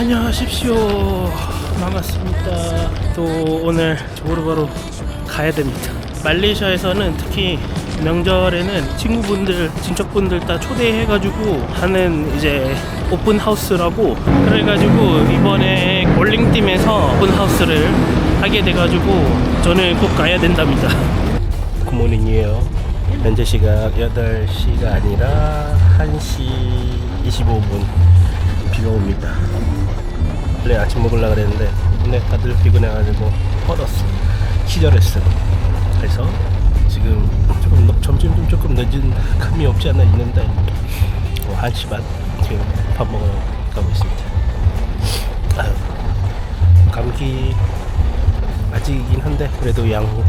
안녕하십시오. 반갑습니다. 또 오늘 조르바로 가야 됩니다. 말레이시아에서는 특히 명절에는 친구분들, 친척분들 다 초대해가지고 하는 이제 오픈 하우스라고 그래가지고 이번에 볼링팀에서 오픈 하우스를 하게 돼가지고 저는 꼭 가야 된답니다. 굿모닝이에요. 현재 시각 8시가 아니라 1시 25분 비가 옵니다. 원래 아침 먹으려고 그랬는데 오늘 다들 피곤해가지고 뻗었어. 기절했어. 그래서 지금 조금 늦- 점심 좀 조금 늦은 감이 없지 않아 있는데 뭐 1시 반 지금 밥 먹으러 가고 있습니다. 아유, 감기 아직이긴 한데 그래도 양호.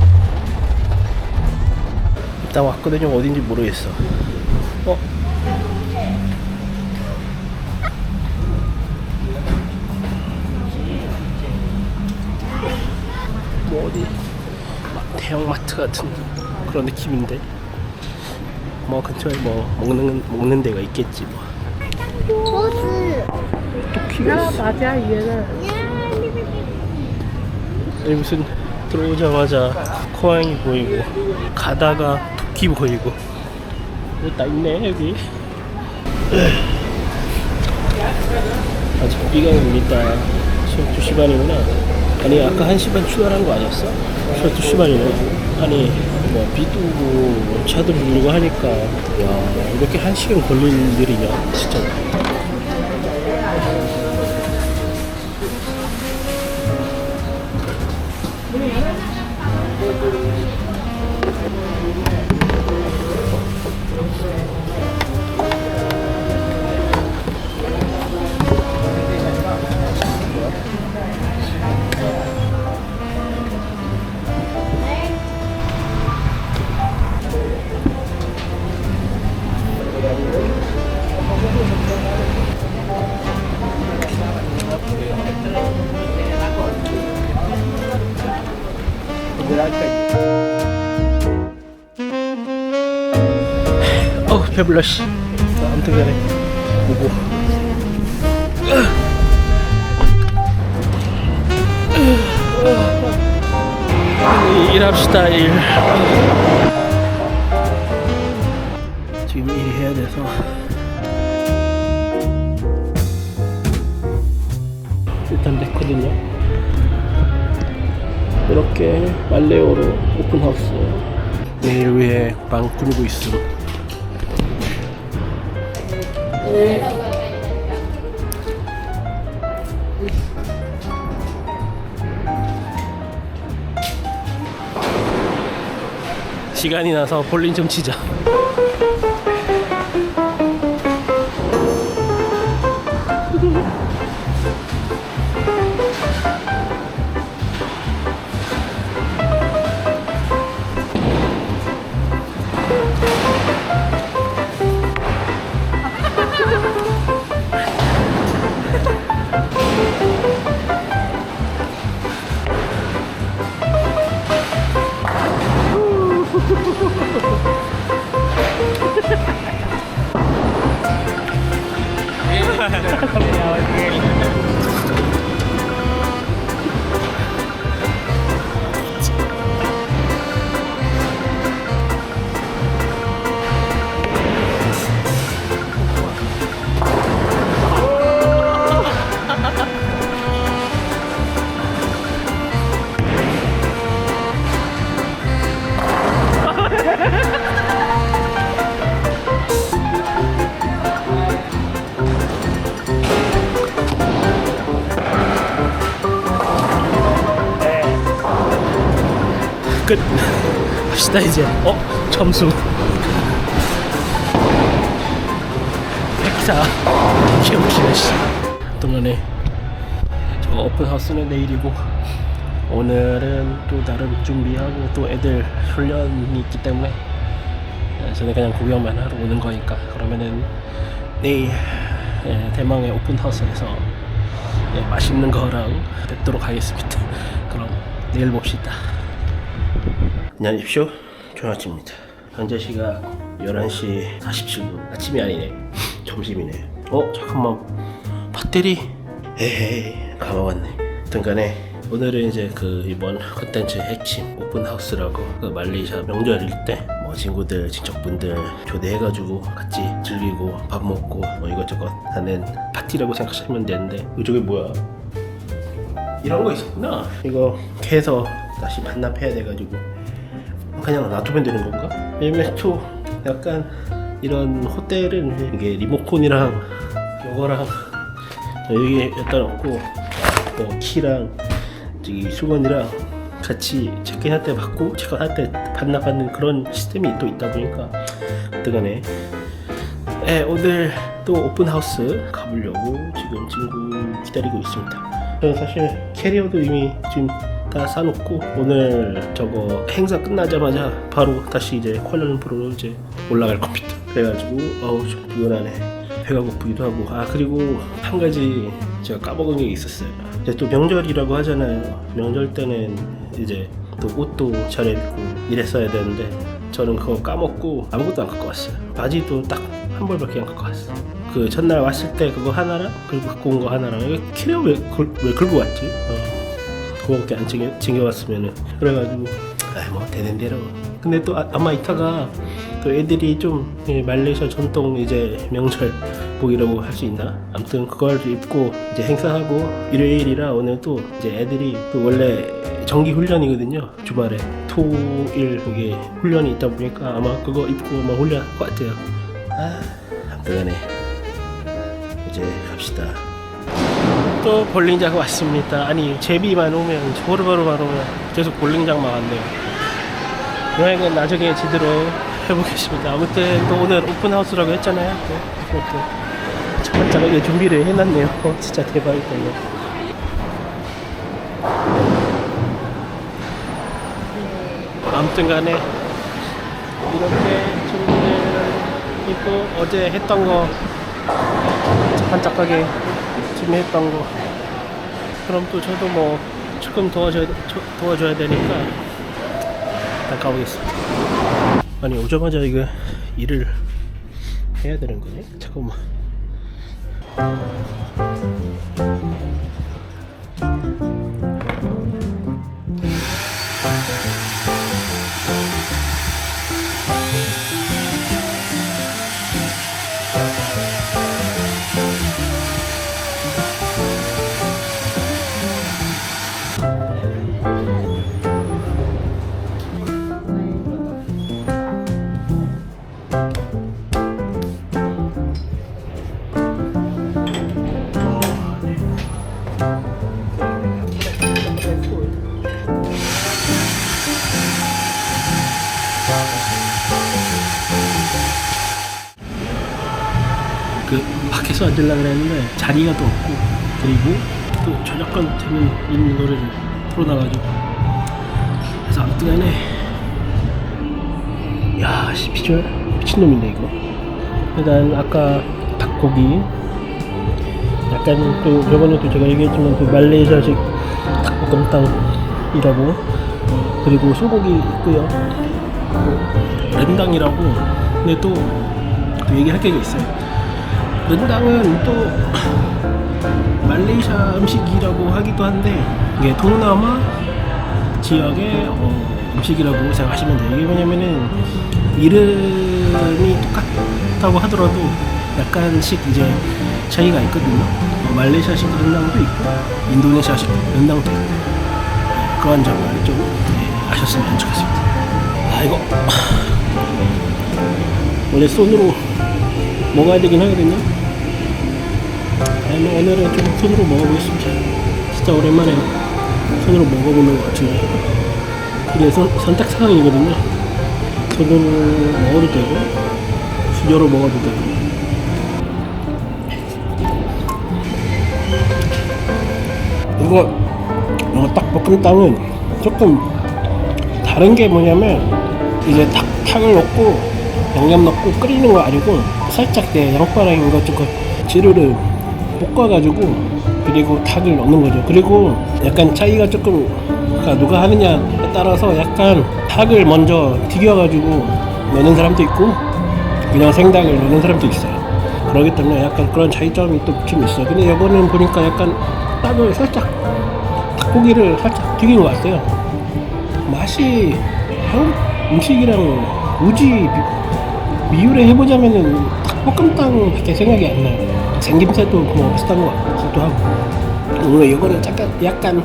일단 왔거든요. 어딘지 모르겠어. 어? 뭐 어디 막 대형마트 같은 그런 느낌인데 뭐 근처에 뭐 먹는 먹는 데가 있겠지 뭐. 토끼가 있어. 맞아 얘는 여기 무슨 들어오자마자 코양이 보이고 가다가 토끼 보이고 뭐다 있네 여기. 아직 비가 옵니다. 지금 2시 반이구나. 아니 아까 1시 반 출발한 거 아니었어? 벌써 2시 반이네. 아니 뭐 비도 오고 차도 밀리고 하니까 야 이렇게 1시간 걸릴 일이냐 진짜. 어씨 아무튼 간에 보고. 일합시다 일. 지금 일이 해야 돼서. 일단 됐거든요. 이렇게 말레오로 오픈하우스. 내일 위해 방 꾸미고 있 어 시간이 나서 볼링 좀 치자. 끝. 합시다 이제. 어 점수. 104. 개웃기네 씨. 동안에 저 오픈하우스는 내일이고 오늘은 또 다른 준비하고 또 애들 훈련이 있기 때문에 예, 저는 그냥 구경만 하러 오는 거니까 그러면은 내일 예, 대망의 오픈하우스에서 예, 맛있는 거랑 뵙도록 하겠습니다. 그럼 내일 봅시다. 안녕히 계십시오. 조나치입니다. 현재 시각 11시 47분. 아침이 아니네. 점심이네. 어, 잠깐만. 배터리 에헤이 까먹었네 등간에 오늘은 이제 그 이번 컨텐츠 핵심 오픈하우스라고 그 말레이시아 명절일 때 뭐 친구들 친척분들 초대해가지고 같이 즐기고 밥 먹고 뭐 이것저것 하는 파티라고 생각하시면 되는데 이쪽에 뭐야 이런 거 있었구나 이거 해서 다시 반납해야 돼가지고 그냥 놔두면 되는 건가? 왜냐면 또 약간 이런 호텔은 이게 리모컨이랑 요거랑 여기 갖다 놓고 뭐 키랑 저기 수건이랑 같이 체크인할 때 받고 체크할 때 반납하는 그런 시스템이 또 있다 보니까 어떡하네. 네, 오늘 또 오픈하우스 가보려고 지금 친구 기다리고 있습니다. 저는 사실 캐리어도 이미 지금 다 싸놓고 오늘 저거 행사 끝나자마자 바로 다시 이제 콜라룸푸르로 이제 올라갈 겁니다. 그래가지고 어우 좀 피곤하네. 배가 고프기도 하고. 아 그리고 한 가지 제가 까먹은 게 있었어요. 이제 또 명절이라고 하잖아요. 명절 때는 이제 또 옷도 차려입고 이랬어야 되는데 저는 그거 까먹고 아무것도 안 갖고 왔어요. 바지도 딱 한 벌밖에 안 갖고 왔어 그 전날 왔을 때 그거 하나랑 그리고 갖고 온 거 하나랑 이거 캐리어 왜, 걸, 왜 긁고 왔지? 어, 그거밖에 안 챙겨, 챙겨왔으면은. 그래가지고 아뭐 되는 대로. 근데 또 아, 아마 이따가 또 애들이 좀 예, 말레이시아 전통 이제 명절 복이라고 할 수 있나? 아무튼 그걸 입고 이제 행사하고 일요일이라 오늘 또 이제 애들이 또 원래 정기 훈련이거든요. 주말에. 토일 이게 훈련이 있다 보니까 아마 그거 입고 아마 훈련할 것 같아요. 아 아무튼간에 이제 갑시다 또 볼링장 왔습니다 아니 제비만 오면 호르바르만 오면 계속 볼링장만 왔네요 여행은 나중에 제대로 해보겠습니다. 아무튼 또 오늘 오픈하우스라고 했잖아요. 또 그것도 차근차근하게 준비를 해놨네요. 어, 진짜 대박이다 이거. 아무튼간에 이렇게 준비를 있고 어제 했던 거 반짝하게 준비했던 거 그럼 또 저도 뭐 조금 도와줘야, 저- 도와줘야 되니까 일단 가보겠습니다. 아니 오자마자 이거 일을 해야 되는 거네? 잠깐만. 그 밖에서 앉으려고 그랬는데 자리가 또 없고 그리고 또 저작권 되는 있는 노래를 틀어놔가지고. 그래서 아무튼 간에 야 씨, 비주얼 미친놈인데 이거. 일단 아까 닭고기 약간 또 저번에도 제가 얘기했지만 그 말레이시아식 닭볶음탕이라고. 그리고 소고기 있고요. 또 렌당이라고. 근데 또, 또 얘기할 게 있어요 렌당은 또 말레이시아 음식이라고 하기도 한데 이게 동남아 지역의 어, 음식이라고 생각하시면 돼요. 이게 뭐냐면은 이름이 똑같다고 하더라도 약간씩 이제 차이가 있거든요. 어, 말레이시아식 렌당도 있고 인도네시아식 렌당도 있고 그런 점을 좀 네, 아셨으면 좋겠습니다. 아 이거 원래 손으로 먹어야 되긴 하거든요. 아니, 오늘은 좀 손으로 먹어보겠습니다. 진짜 오랜만에 손으로 먹어보는 것 같은데. 이게 선, 선택 사항이거든요. 손으로 먹어도 되고, 수저로 먹어도 되고. 이거, 이거 딱 볶음탕은 조금 다른 게 뭐냐면, 이제 닭, 탕을 넣고, 양념 넣고 끓이는 거 아니고, 살짝 내 양파랑 이거 조금 재료를 볶아가지고 그리고 닭을 넣는 거죠. 그리고 약간 차이가 조금 그러니까 누가 하느냐에 따라서 약간 닭을 먼저 튀겨가지고 넣는 사람도 있고 그냥 생닭을 넣는 사람도 있어요. 그러기 때문에 약간 그런 차이점이 또 좀 있어. 근데 이번엔 보니까 약간 떡을 살짝 닭고기를 살짝 튀긴 것 같아요. 맛이 한국 음식이랑 우지 비, 비유를 해보자면은 닭 볶음탕 밖에 생각이 안 나요. 생김새도 뭐 비슷한 것 같기도 하고. 물론 이거는 약간 약간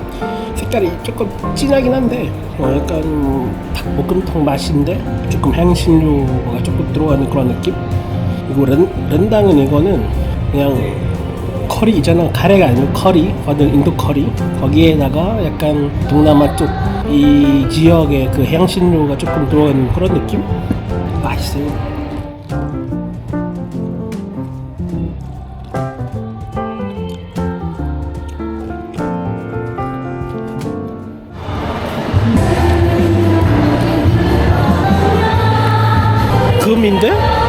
색깔이 조금 진하긴 한데 어, 약간 닭볶음탕 맛인데 조금 향신료가 조금 들어가는 그런 느낌? 그리고 렌, 렌당은 이거는 그냥 커리 있잖아 카레가 아니고 커리 인도 커리 거기에다가 약간 동남아 쪽 이 지역의 그 향신료가 조금 들어가는 그런 느낌? 맛있어요 금인데?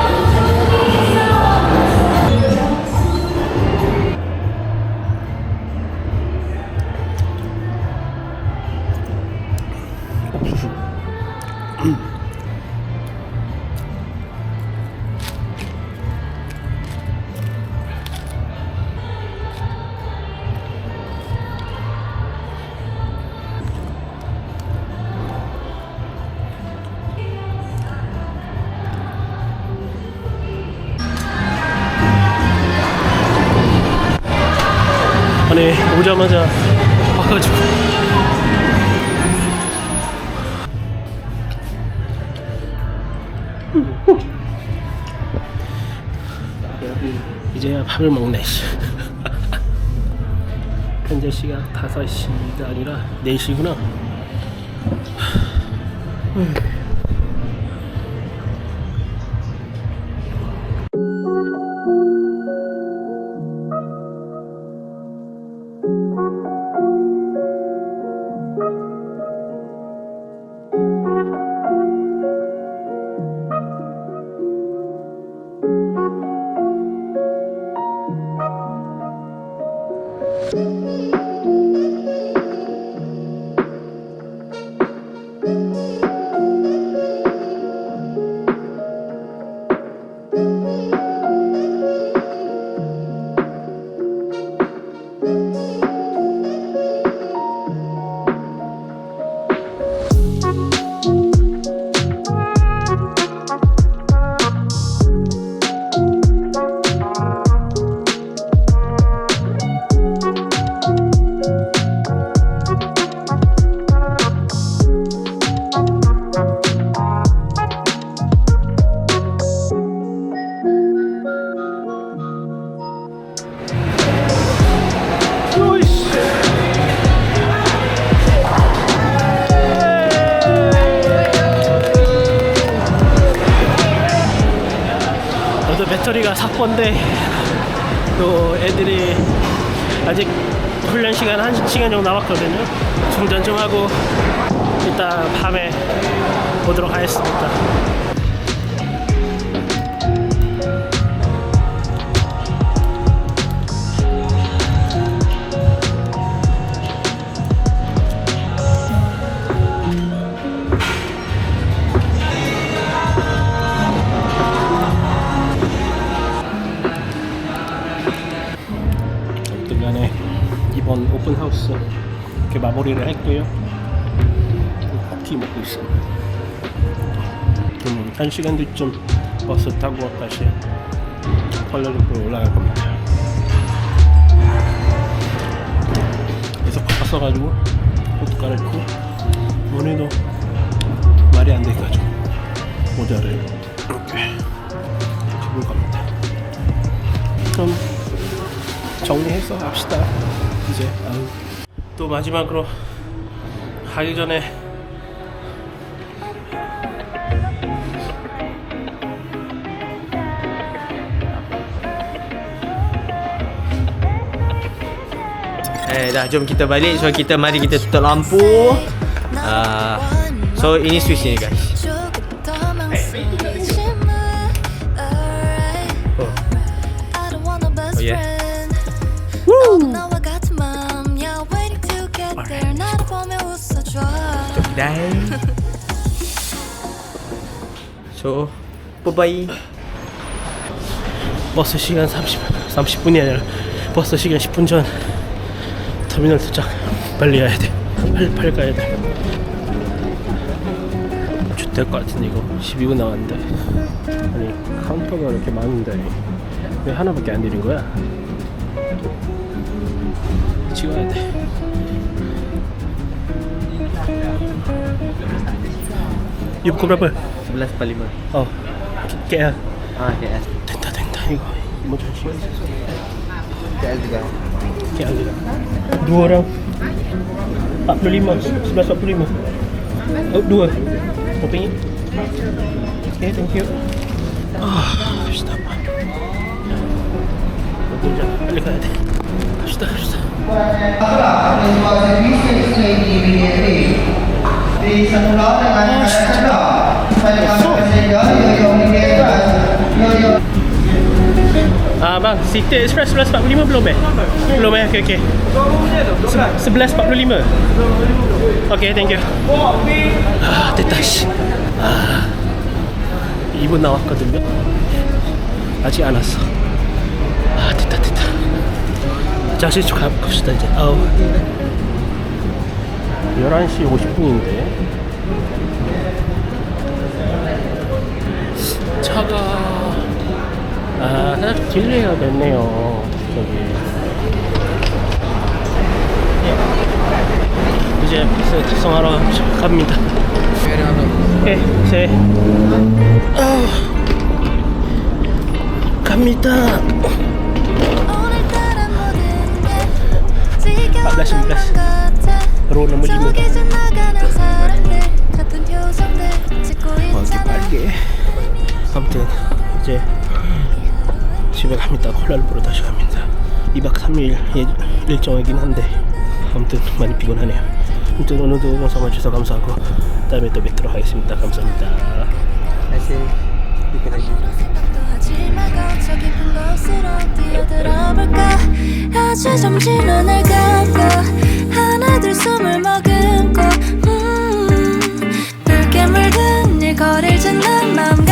아니 오자마자 와가지고. 이제야 밥을 먹네 씨. 현재 시각 5시가 아니라 4시구나 배터리가 4번데 또 애들이 아직 훈련 시간 1시간 정도 남았거든요. 충전 좀 하고 이따 밤에 보도록 하겠습니다 마무리를 했고요. 커피 먹고 있습니다. 음, 한 시간 뒤쯤 버스 타고 다시 컬러룸으로 올라갈 겁니다. 계속 바빴어가지고 옷 갈아입고 오늘도 말이 안 돼가지고 모자를 이렇게 입을 겁니다. 그럼 정리해서 합시다. 이제 아유. 또 마지막으로 가기 전에 Eh dah jom kita balik So kita mari kita tutup lampu uh, So ini switch ni guys Oh, Oh yeah. Woo! Kedai So Bye bye 버스 시간 30, 30분이 아니라 버스 시간 10분 전 터미널 도착. 빨리 가야 돼. 빨리 빨리 가야 돼. 좋될 것 같은데 이거 12분 남았는데. 아니 카운터가 이렇게 많은데 왜 하나밖에 안 내린 거야? 찍어야 돼 이거 berapa? 11.45어 KL Ah KL 된다 된다 이거 뭐 잠시 KL juga KL juga dua orang 45 11 45 oh, dua kopinya oke okay, thank you 아 갑시다 보자 빨리 가야 돼 갑시다 갑시다 Ah bang, City Express 11.45 belum eh? Belum eh, okey okey 11.45 Okay, thank you 아 됐다 씨 아, 2분 나왔거든요 아직 안 왔어 아 됐다 됐다 다시 좀 가봅시다 이제 아우 11시 50분인데. 차가 아 살짝 딜레이가 됐네요. 저기. 예. 이제 버스 탑승하러 갑니다. 오케이 세 아우. 갑니다. 오늘따라 모 아, 표정들 짓고 있잖아. 빨리. 아무튼 이제 집에 갑니다. 콜랄루푸로 다시 갑니다. 2박 3일 예, 일정이긴 한데 아무튼 많이 피곤하네요. 아무튼 오늘도 영상 봐주셔서 감사하고 다음에 또 뵙도록 하겠습니다. 감사합니다. 생각도 하지 말고 하나둘 숨을 머금고 음, 붉게 물든 일 거릴 짓는 맘